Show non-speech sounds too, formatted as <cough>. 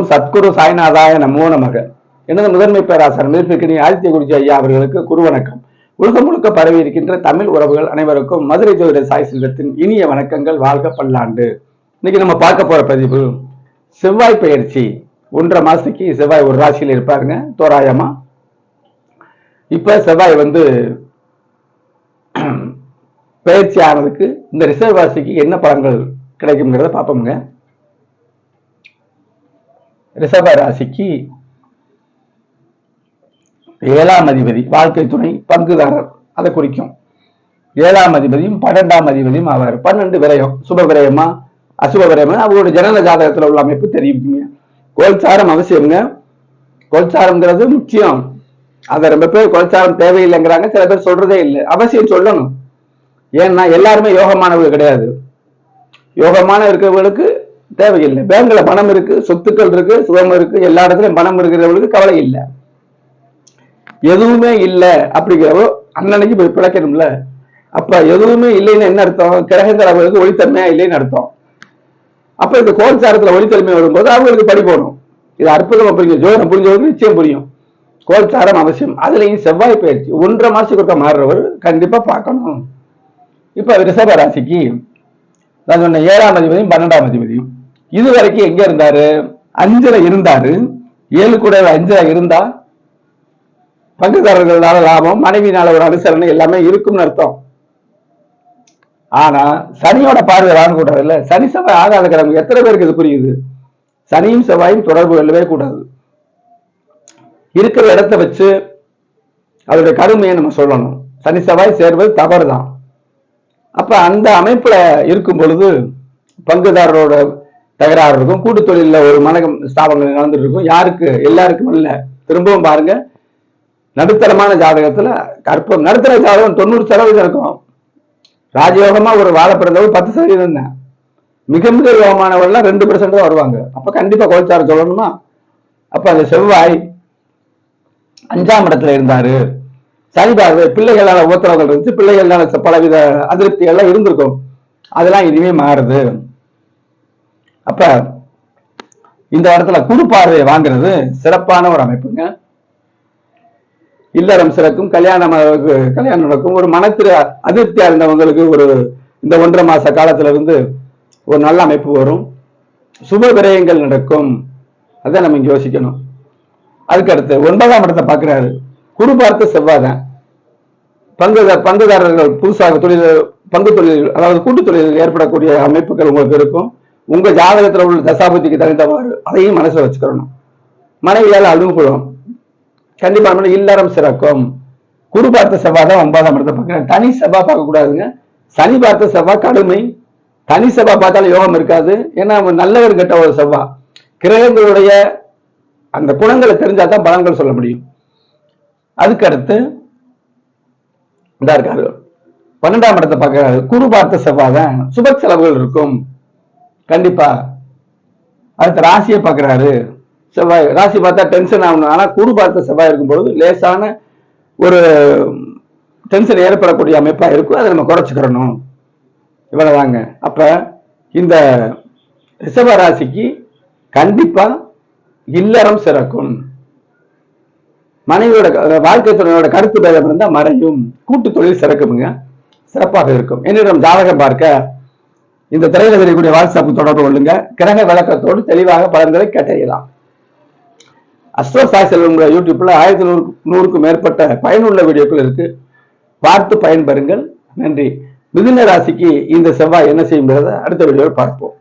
ஓம் சத்குரு சாய்நாதாய நமோ நமக. எனது முதன்மை பேராசர் மேற்பிற்கினி ஆதித்ய குருஜி ஐயா அவர்களுக்கு குரு வணக்கம் உலகம் முழுக்க பரவி இருக்கின்ற தமிழ் உறவுகள் அனைவருக்கும் மதுரை ஜோதிட சாய் செல்வத்தின் இனிய வணக்கங்கள் வாழ்க பல்லாண்டு. இன்னைக்கு நம்ம பார்க்க போற பதிவு செவ்வாய் பயிற்சி ஒன்றரை மாசத்துக்கு செவ்வாய் ஒரு ராசியில் இருப்பாருங்க தோராயமா? இப்ப செவ்வாய் வந்து <clears throat> பயிற்சி ஆனதுக்கு இந்த ரிசர்வ் ராசிக்கு என்ன பலன்கள் கிடைக்குங்கிறத பார்ப்போம்ங்க. ரிஷப ராசிக்கு ஏழாம் அதிபதி வாழ்க்கை துணை பங்குதாரர். அதை குறிக்கும். ஏழாம் அதிபதியும் பன்னெண்டாம் அதிபதியும் ஆவார். பன்னெண்டு விரயம் சுப விரயமா? அசுப விரயமா? அவரோட ஜனன ஜாதகத்துல உள்ள அமைப்பு தெரியுங்க கோல்சாரம் அவசியம்ங்க. கோல்சாரம்ங்கிறது முக்கியம். அதை ரொம்ப பேர் கோல்சாரம் தேவையில்லைங்கிறாங்க. சில பேர் சொல்றதே இல்லை. அவசியம் சொல்லணும். ஏன்னா எல்லாருமே யோகமானவர்கள் கிடையாது. யோகமான இருக்கிறவங்களுக்கு தேவையில்லை. பேங்க்ல பணம் இருக்கு சொத்துக்கள் இருக்கு சுகம் இருக்கு எல்லா இடத்துலயும் பணம் இருக்கிறவங்களுக்கு கவலை இல்லை. எதுவுமே இல்லை அப்படிங்கிறவோ அன்னன்னைக்கு போய் பிழைக்கணும்ல. அப்ப எதுவுமே இல்லைன்னு என்ன அர்த்தம்? கிரகங்கள் அவங்களுக்கு ஒளித்தன்மையா இல்லைன்னு அர்த்தம். அப்ப இந்த கோல்சாரத்துல ஒளித்தன்மை வரும்போது அவங்களுக்கு படி போகணும். இது அற்புதமா புரியும் ஜோரம் புரிஞ்சவங்களுக்கு நிச்சயம் புரியும். கோல்சாரம் அவசியம். அதுலயும் செவ்வாய் பயிற்சி. ஒன்றரை மாசத்துக்கு ஒருக்க மாறுறவர் கண்டிப்பா பார்க்கணும். இப்ப ரிஷப ராசிக்கு நான் சொன்ன ஏழாம் அதிபதியும் பன்னெண்டாம் அதிபதியும் இது வரைக்கும் எங்க இருந்தாரு? அஞ்சுல இருந்தாரு. ஏழு கூட அஞ்சுல இருந்தா? பங்குதாரர்களால லாபம் மனைவினால ஒரு அனுசரணை எல்லாமே இருக்கும்னு அர்த்தம். ஆனா சனியோட பார்வை கூடாது இல்ல. சனி செவ்வாய் ஆகாத கிழமை எத்தனை பேருக்கு இது புரியுது? சனியும் செவ்வாயும் தொடர்பு கொள்ளவே கூடாது. இருக்கிற இடத்த வச்சு அதோட கருமையை நம்ம சொல்லணும். சனி செவ்வாய் சேர்வது தவறு தான் அப்ப அந்த அமைப்புல இருக்கும் பொழுது பங்குதாரரோட தகராறு இருக்கும். கூட்டு தொழிலில் ஒரு மனகம் ஸ்தாபனங்கள் நடந்துட்டு இருக்கும். யாருக்கு? எல்லாருக்கும் இல்லை. திரும்பவும் பாருங்க. நடுத்தரமான ஜாதகத்தில் கற்பம். நடுத்தர ஜாதகம் தொண்ணூறு சதவீதம் இருக்கும். ராஜயோகமாக ஒரு வாழ பிறந்தவர் பத்து சதவீதம் தான். மிக மிக யோகமானவர்கள்லாம் ரெண்டு பர்சன்ட் தான் வருவாங்க. அப்போ கண்டிப்பாக கோச்சாரம் சொல்லணுமா? அப்போ அந்த செவ்வாய் அஞ்சாம் இடத்துல இருந்தாரு. சரிபார்வை பிள்ளைகளால் உத்தரவுகள் இருந்துச்சு. பிள்ளைகளால் பலவித அதிருப்திகள்லாம் இருந்திருக்கும். அதெல்லாம் இனிமே மாறுது. அப்ப இந்த இடத்துல குறு பார்வையை வாங்குறது சிறப்பான ஒரு அமைப்புங்க. இல்லறம் சிறக்கும் கல்யாணம் கல்யாணம் நடக்கும். ஒரு மனத்திர அதிருப்தியா இருந்தவங்களுக்கு ஒரு இந்த ஒன்றரை மாச காலத்துல இருந்து ஒரு நல்ல அமைப்பு வரும். சுப விரயங்கள் நடக்கும். அதை நம்ம இங்க யோசிக்கணும். அதுக்கு அடுத்து ஒன்பதாம் இடத்தை பாக்குறாரு. குரு பார்த்து செவ்வாதான் பங்கு பங்குதாரர்கள் புதுசாக தொழில் பங்கு தொழில் அதாவது கூட்டு தொழிலில் ஏற்படக்கூடிய அமைப்புகள் உங்களுக்கு இருக்கும். உங்க ஜாதகத்துல உள்ள தசாபதிக்கு தகுந்தவாறு அதையும் மனசுல வச்சுக்கிறணும் மனைவியால் அனுகூலம் கண்டிப்பா இல்லறம் சிறக்கும். குரு பார்த்த செவ்வாய் தான் ஒன்பதாம் இடத்தை பார்க்கிறேன் தனி செவ்வாய் பார்க்க கூடாதுங்க சனி பார்த்த செவ்வாய் கடுமை. தனி செவ்வாய் பார்த்தாலும் யோகம் இருக்காது. ஏன்னா நல்லவர் கெட்ட ஒரு செவ்வாய். கிரகங்களுடைய அந்த குணங்களை தெரிஞ்சா தான் பலன்கள் சொல்ல முடியும். அதுக்கு அடுத்து இதா இருக்காரு. பன்னெண்டாம் இடத்தை பார்க்கிறாரு. குரு பார்த்த செவ்வாய் தான். சுப செலவுகள் இருக்கும். கண்டிப்பா. அடுத்த ராசியை பார்க்குறாரு. செவ்வாய். ராசி பார்த்தா டென்ஷன் ஆகணும். ஆனா குரு பார்த்த செவ்வாய் இருக்கும் பொழுது லேசான ஒரு டென்ஷன் ஏற்படக்கூடிய அமைப்பா இருக்கும். அதை நம்ம குறைச்சிக்கிறணும். இவ்வளவுதாங்க அப்ப இந்த ரிஷப ராசிக்கு கண்டிப்பா இல்லறம் சிறக்கும். மனைவியோட வாழ்க்கை துணையோட கருத்து பேதம் இருந்தால் மறையும். கூட்டு தொழில் சிறக்குமுங்க சிறப்பாக இருக்கும். என்னிடம் ஜாதகம் பார்க்க இந்த திரையில தெரியக்கூடிய வாட்ஸ்அப் தொடர்பு கொள்ளுங்க. கிரக விளக்கத்தோடு தெளிவாக பலன்களை கேட்டறியலாம். அஸ்ட்ரோ சாய் செல்வம் யூடியூப்ல ஆயிரத்தி நூறு நூறுக்கும் மேற்பட்ட பயனுள்ள வீடியோக்கள் இருக்கு. பார்த்து பயன்பெறுங்கள். நன்றி. மிதுன ராசிக்கு இந்த செவ்வாய் என்ன செய்யும் அடுத்த வீடியோவில் பார்ப்போம்.